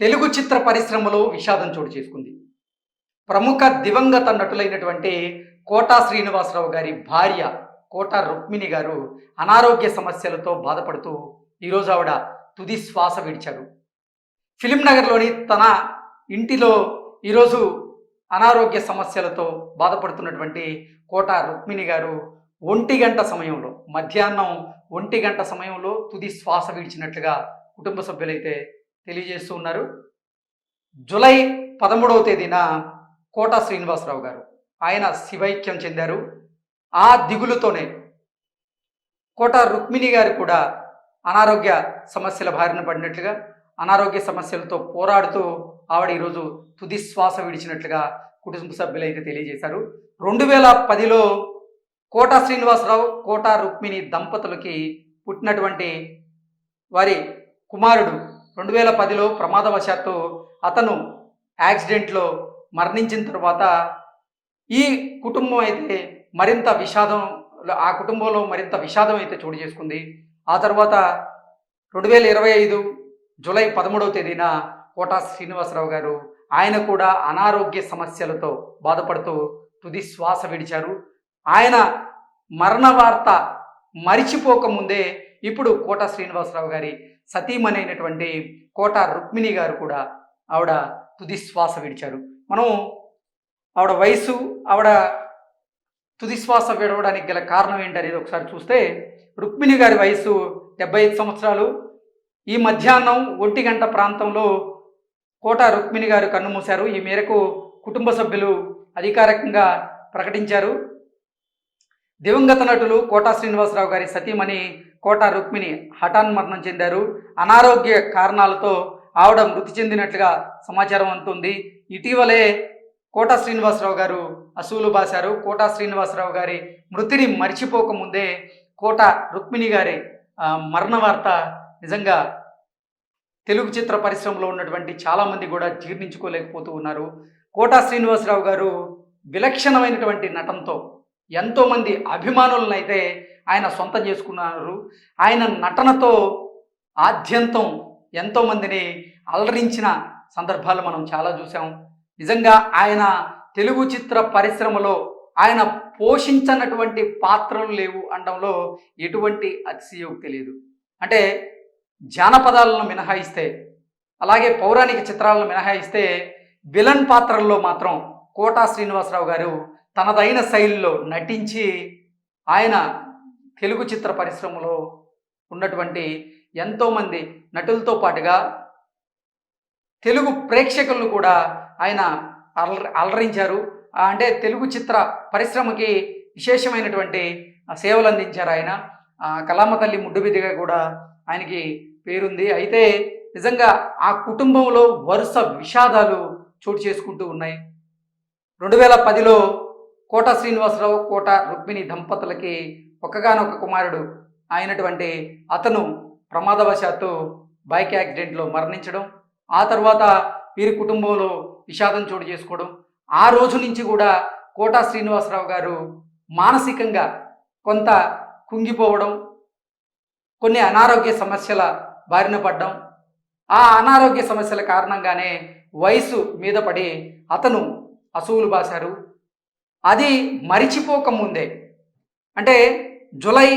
తెలుగు చిత్ర పరిశ్రమలో విషాదం చోటు చేసుకుంది. ప్రముఖ దివంగత నటులైనటువంటి కోటా శ్రీనివాసరావు గారి భార్య కోట రుక్మిణి గారు అనారోగ్య సమస్యలతో బాధపడుతూ ఈరోజు ఆవిడ తుది శ్వాస విడిచారు ఫిలిం నగర్లోని తన ఇంటిలో ఈరోజు అనారోగ్య సమస్యలతో బాధపడుతున్నటువంటి కోట రుక్మిణి గారు ఒంటి గంట సమయంలో మధ్యాహ్నం ఒంటి గంట సమయంలో తుది శ్వాస విడిచినట్లుగా కుటుంబ సభ్యులైతే తెలియజేస్తూ ఉన్నారు. జూలై పదమూడవ తేదీన కోట శ్రీనివాసరావు గారు ఆయన శివైక్యం చెందారు. ఆ దిగులుతోనే కోట రుక్మిణి గారు కూడా అనారోగ్య సమస్యల బారిన పడినట్లుగా అనారోగ్య సమస్యలతో పోరాడుతూ ఆవిడ ఈరోజు తుది శ్వాస విడిచినట్లుగా కుటుంబ సభ్యులైతే తెలియజేశారు. రెండు వేల పదిలో కోట శ్రీనివాసరావు కోట రుక్మిణి దంపతులకి పుట్టినటువంటి వారి కుమారుడు రెండు వేల పదిలో ప్రమాదవశాత్తు అతను యాక్సిడెంట్లో మరణించిన తర్వాత ఈ కుటుంబం అయితే మరింత విషాదం ఆ కుటుంబంలో మరింత విషాదం అయితే చోటు చేసుకుంది. ఆ తర్వాత రెండు వేల ఇరవై ఐదు జూలై పదమూడవ తేదీన కోటా శ్రీనివాసరావు గారు ఆయన కూడా అనారోగ్య సమస్యలతో బాధపడుతూ తుది శ్వాస విడిచారు. ఆయన మరణ వార్త మరిచిపోకముందే ఇప్పుడు కోట శ్రీనివాసరావు గారి సతీమణైనటువంటి కోట రుక్మిణి గారు కూడా ఆవిడ తుది శ్వాస విడిచారు. మనం ఆవిడ వయసు ఆవిడ తుది శ్వాస విడవడానికి గల కారణం ఏంటనేది ఒకసారి చూస్తే రుక్మిణి గారి వయసు డెబ్బై ఐదు సంవత్సరాలు. ఈ మధ్యాహ్నం ఒంటి గంట ప్రాంతంలో కోట రుక్మిణి గారు కన్నుమూశారు ఈ మేరకు కుటుంబ సభ్యులు అధికారికంగా ప్రకటించారు. దివంగత నటులు కోటా శ్రీనివాసరావు గారి సతీమణి కోట రుక్మిణి హఠాన్ మరణం చెందారు. అనారోగ్య కారణాలతో ఆవిడ మృతి చెందినట్లుగా సమాచారం అందుతుంది. ఇటీవలే కోట శ్రీనివాసరావు గారు అసూలు బాశారు. కోట శ్రీనివాసరావు గారి మృతిని మర్చిపోకముందే కోట రుక్మిణి గారి మరణ వార్త నిజంగా తెలుగు చిత్ర పరిశ్రమలో ఉన్నటువంటి చాలామంది కూడా జీర్ణించుకోలేకపోతూ ఉన్నారు. కోట శ్రీనివాసరావు గారు విలక్షణమైనటువంటి నటనతో ఎంతోమంది అభిమానులను అయితే ఆయన సొంతం చేసుకున్నారు. ఆయన నటనతో ఆద్యంతం ఎంతోమందిని అలరించిన సందర్భాలు మనం చాలా చూసాం నిజంగా ఆయన తెలుగు చిత్ర పరిశ్రమలో ఆయన పోషించనటువంటి పాత్రలు లేవు అనడంలో ఎటువంటి అతిశయోక్తి లేదు. అంటే జానపదాలను మినహాయిస్తే అలాగే పౌరాణిక చిత్రాలను మినహాయిస్తే విలన్ పాత్రల్లో మాత్రం కోటా శ్రీనివాసరావు గారు తనదైన శైలిలో నటించి ఆయన తెలుగు చిత్ర పరిశ్రమలో ఉన్నటువంటి ఎంతోమంది నటులతో పాటుగా తెలుగు ప్రేక్షకులను కూడా ఆయన అల అలరించారు. అంటే తెలుగు చిత్ర పరిశ్రమకి విశేషమైనటువంటి సేవలు అందించారు ఆయన. కలామ తల్లి ముడ్డుబిద్దిగా కూడా ఆయనకి పేరుంది. అయితే నిజంగా ఆ కుటుంబంలో వరుస విషాదాలు చోటు చేసుకుంటూ ఉన్నాయి. రెండు వేల పదిలో కోట శ్రీనివాసరావు కోట రుక్మిణి దంపతులకి ఒక్కగానొక్క కుమారుడు అయినటువంటి అతను ప్రమాదవశాత్తు బైక్ యాక్సిడెంట్లో మరణించడం ఆ తర్వాత వీరి కుటుంబంలో విషాదం చోటు చేసుకోవడం ఆ రోజు నుంచి కూడా కోట శ్రీనివాసరావు గారు మానసికంగా కొంత కుంగిపోవడం కొన్ని అనారోగ్య సమస్యల బారిన పడ్డం. ఆ అనారోగ్య సమస్యల కారణంగానే వయసు మీద పడి అతను అసువులు బాశారు. అది మరిచిపోకముందే అంటే జూలై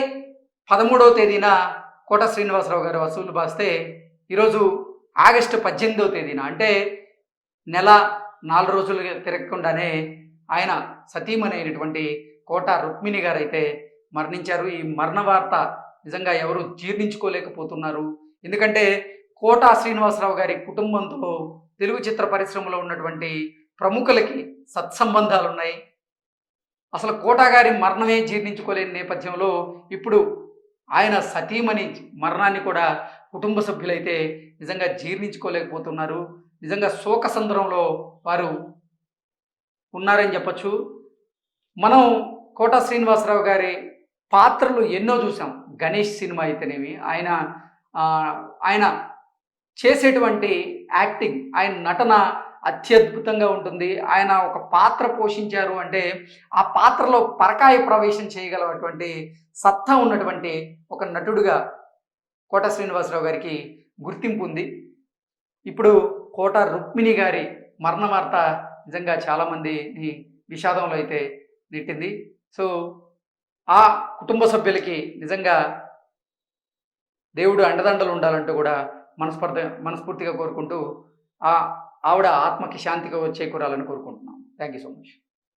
పదమూడవ తేదీన కోట శ్రీనివాసరావు గారు వసూలు బాస్తే ఈరోజు ఆగస్టు పద్దెనిమిదవ తేదీన అంటే నెల నాలుగు రోజులు తిరగకుండానే ఆయన సతీమణి అయినటువంటి కోట రుక్మిణి గారు అయితే మరణించారు. ఈ మరణ వార్త నిజంగా ఎవరు జీర్ణించుకోలేకపోతున్నారు. ఎందుకంటే కోట శ్రీనివాసరావు గారి కుటుంబంతో తెలుగు చిత్ర పరిశ్రమలో ఉన్నటువంటి ప్రముఖులకి సత్సంబంధాలు ఉన్నాయి అసలు కోటాగారి మరణమే జీర్ణించుకోలేని నేపథ్యంలో ఇప్పుడు ఆయన సతీమణి మరణాన్ని కూడా కుటుంబ సభ్యులైతే నిజంగా జీర్ణించుకోలేకపోతున్నారు. నిజంగా శోక సందర్భంలో వారు ఉన్నారని చెప్పచ్చు. మనం కోట శ్రీనివాసరావు గారి పాత్రలు ఎన్నో చూసాం గణేష్ సినిమా అయితేనేమి ఆయన ఆయన చేసేటువంటి యాక్టింగ్ ఆయన నటన అత్యద్భుతంగా ఉంటుంది. ఆయన ఒక పాత్ర పోషించారు అంటే ఆ పాత్రలో పరకాయ ప్రవేశం చేయగలటువంటి సత్తా ఉన్నటువంటి ఒక నటుడుగా కోట శ్రీనివాసరావు గారికి గుర్తింపు ఉంది. ఇప్పుడు కోట రుక్మిణి గారి మరణ వార్త నిజంగా చాలామందిని విషాదంలో అయితే నెట్టింది. సో ఆ కుటుంబ సభ్యులకి నిజంగా దేవుడు అండదండలు ఉండాలంటూ కూడా మనస్పర్ధ మనస్ఫూర్తిగా కోరుకుంటూ ఆ ఆవిడ ఆత్మకి శాంతిగా చేకూరాలని కోరుకుంటున్నాం. Thank you so much